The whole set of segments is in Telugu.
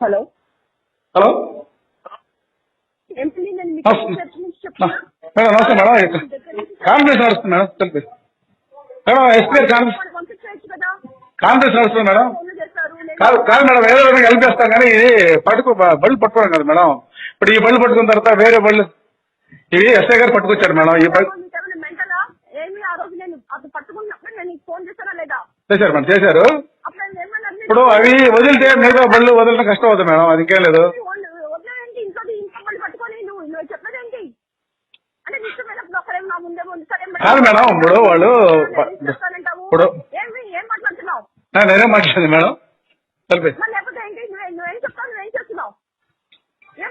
హలో? హలో? ఎంపీ నేను మీకు నమస్తే. చర్చ నుంచి చెప్తున్నా మేడం నమస్తే మేడం కాన్ఫరెన్స్ నడుస్తుంది మేడం తెలిపి మేడం ఎస్పీ గారు కాన్ఫరెన్స్ వాళ్ళు పంపించవచ్చు కదా? కాన్ఫరెన్స్ నడుస్తుంది మేడం? కాదు కాదు మేడం ఏదో విధంగా హెల్ప్ చేస్తాం కానీ ఇది పట్టుకు బళ్ళు పట్టుకోవడం కదా మేడం. ఇప్పుడు ఈ బళ్ళు పట్టుకున్న తర్వాత వేరే బళ్ళు ఇవి ఎస్ఐ గారు పట్టుకొచ్చారు మేడం ఈ బళ్ళు మీకు ఏమైనా మెంటలా? ఏమి ఆ రోజు నేను అది పట్టుకున్నప్పుడు నేను నీకు ఫోన్ చేశానా లేదా? చేశారు మేడం చేశారు. ఇప్పుడు అవి వదిలితే మిగతా బళ్ళు వదలడం కష్టం అవుతుంది మేడం అది ఇంకేం లేదు. కాదు మేడం, ఇప్పుడు వాళ్ళు? ఇప్పుడు- నేనేం మాట్లాడింది మేడం. తెలిపి ఏం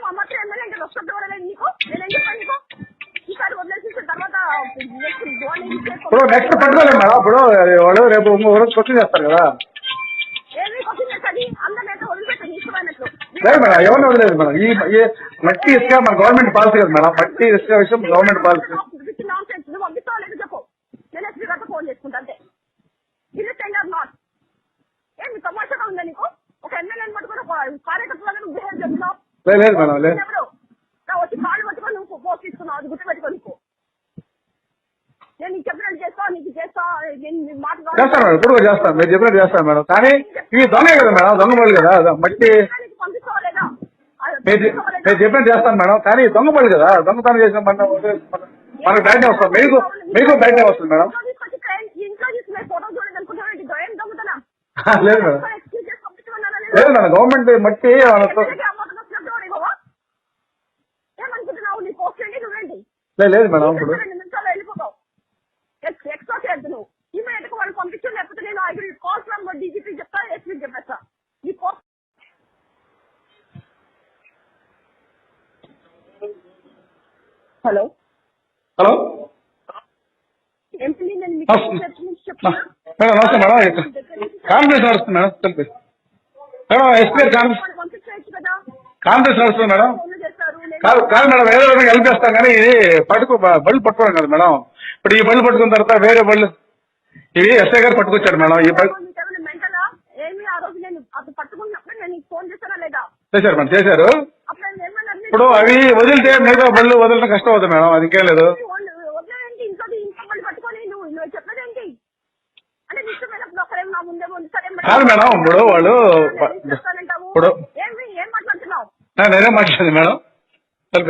ఇప్పుడు నెక్స్ట్ పట్టుకోలేము మేడం. ఇప్పుడు వాళ్ళు రేపు రోజు క్వశ్చన్ చేస్తారు కదా. లేదు మేడం ఎవరిని వదిలేదు మేడం. ఈ ఈ మట్టి ఇసుక మన గవర్నమెంట్ పాలసీ కదా మేడం. మట్టి ఇసుక విషయం గవర్నమెంట్ పాలసీ లేదు మేడం లేదు. చేస్తాను మేడం ఇప్పుడు చేస్తాను మీరు చెప్పినట్టు చేస్తాను మేడం. కానీ ఇవి దొంగే కదా మేడం దొంగ పళ్ళు కదా. మట్టి అది మీరు చె- పంపిస్తావా లేదా? మీరు చెప్పినట్టు చేస్తాను మేడం. కానీ దొంగ పళ్ళు కదా. దొంగతనం చేసిన మన మనకు బయటనే వస్తుంది. మీకు మీకు బయటనే వస్తుంది మేడం. లేదు మేడం. లేదా? లేదు మేడం గవర్నమెంట్ మట్టి వాళ్ళతో ఎమ్మెల్యేకి అమౌంట్ వచ్చినట్టు వాడు ఇవ్వవా? ఏమనుకుంటున్నావు నీ పోస్ట్ ఏంటి నువ్వేంటి లేదు లేదు మేడం ఇప్పుడు రెండు నిమిషాలు వెళ్ళిపోతావు ఎక్స్ ఎక్స్ట్రా చేయొద్దు నువ్వు ఇమీడియట్గా వాళ్ళు పంపించు లేకపోతే నేను I will call from DGP చెప్తా ఎస్పీ చెప్పేస్తా నీ పోస్ట్ హలో. హలో. మేడం నమస్తే మేడం. కాన్ఫరెన్స్ నడుస్తుంది మేడం తెలిపి మేడం ఎస్పీ గారు కాన్ఫరెన్స్ కాన్ఫరెన్స్ నడుస్తుంది మేడం? కాదు కాదు మేడం ఏదో విధంగా హెల్ప్ చేస్తాం కానీ ఇది పట్టుకు బళ్ళు పట్టుకోవడం కదా మేడం. ఇప్పుడు ఈ బళ్ళు పట్టుకున్న తర్వాత వేరే బళ్ళు ఇవి ఎస్ఐ గారు పట్టుకొచ్చారు మేడం. ఈ బళ్ళు చేశారు మేడం చేశారు. ఇప్పుడు అవి వదిలితే మిగతా బళ్ళు వదలడం కష్టం అవుతుంది మేడం అది ఇంకేం లేదు. కాదు మేడం, ఇప్పుడు వాళ్ళు? ఇప్పుడు- నేనేం మాట్లాడింది మేడం. ఏం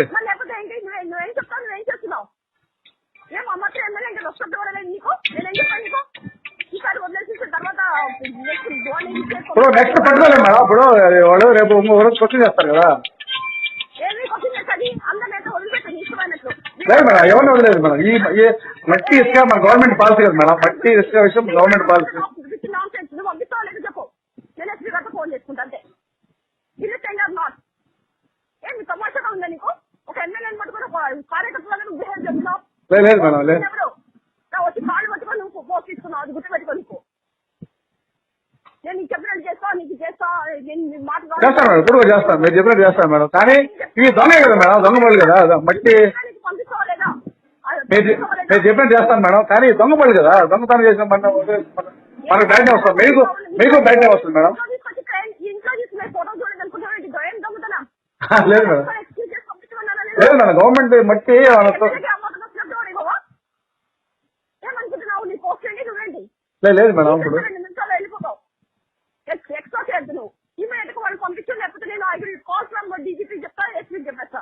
ఇప్పుడు నెక్స్ట్ పట్టుకోలేము మేడం. ఇప్పుడు వాళ్ళు రేపు ఇంకో రోజు క్వశ్చన్ చేస్తారు కదా. లేదు మేడం ఎవరిని వదిలేదు మేడం. ఈ ఈ మట్టి ఇసుక మన గవర్నమెంట్ పాలసీ కదా మేడం. మట్టి ఇసుక విషయం గవర్నమెంట్ పాలసీ లేదు ఫోన్ చేసుకుంటా అంతే ఇది టెండర్ నాట్ ఏమి తమాషాగా ఉందా నీకు ఒక ఎమ్మెల్యేని పట్టుకుని ఒక నువ్వు బిహేవ్ చేస్తున్నావు లేదు మేడం లేదు. వచ్చి కాళ్ళు పట్టుకొని నువ్వు పోస్ట్ ఇస్తున్నావు అది గుర్తుపెట్టుకో నీకు నేను నీకు చెప్పినట్టు చేస్తా నీకు చేస్తా నేను మాట చేస్తాను మేడం ఇప్పుడు చేస్తాను. మీరు చెప్పినట్టు చేస్తాను మేడం. కానీ ఇవి దొంగ కదా మేడం దొంగ కదా మట్టి నేను చెప్పిన చేస్తాను మేడం. కానీ దొంగ కదా. దొంగతనం చేసిన మన మనకు బయటనే వస్తుంది. మీకు మీకు బయటనే వస్తుంది మేడం. లేదు మేడం. లేదు మేడం. గవర్నమెంట్ మట్టి లేదు లేదు మేడం ఇప్పుడు పంపించు లేకపోతే నేను చెప్తా చెప్పేస్తా.